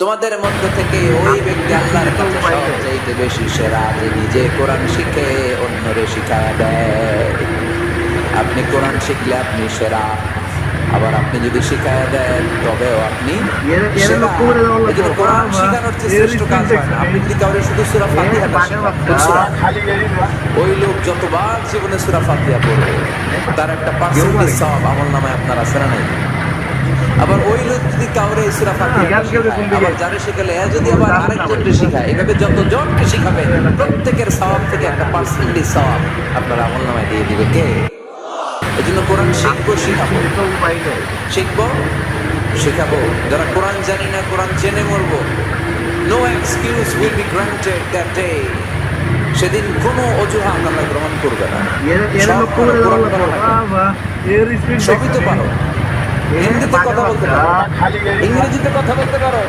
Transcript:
তোমাদের মধ্য থেকে ওই ব্যক্তি আল্লাহর কাছে সবচাইতে বেশি সেরা যে নিজে কোরআন শিখে অন্যরে শিখায় দেয়। আপনি কোরআন শিখলে আপনি সেরা আবার আপনি যদি শিখায় দেন তবেও আপনি কোরআন শেখানোর শ্রেষ্ঠ কাজ হয় না। আপনি যদি কাউরে শুধু সূরা? ওই লোক যতবার জীবনে সূরা ফাতিহা পড়বে তার একটা পার্সেন্টেজ আমল নামায় আপনার আছে না নাই? আবার ওই লোক যদি কাউরে এই সূরা ফাতিহা দিকে? আবার যারে শেখালে এ যদি আবার আরেকজনকে শেখায় এভাবে যতজনকে শিখাবে প্রত্যেকের সওয়াব থেকে একটা পার্সেন্টেজ সওয়াব আপনার আমল নামায় দিয়ে দিবে। কে? এই জন্য কোরআন শিখব শিখাবো। শিখব শেখাবো। যারা কোরআন জানি না কোরআন জেনে মরবো। No excuse will be granted that day সেদিন কোনো অজুহাত আল্লাহ গ্রহণ করবে না। সবই তো পারো। হিন্দিতে কথা বলতে পারো। ইংরেজিতে কথা বলতে পারো।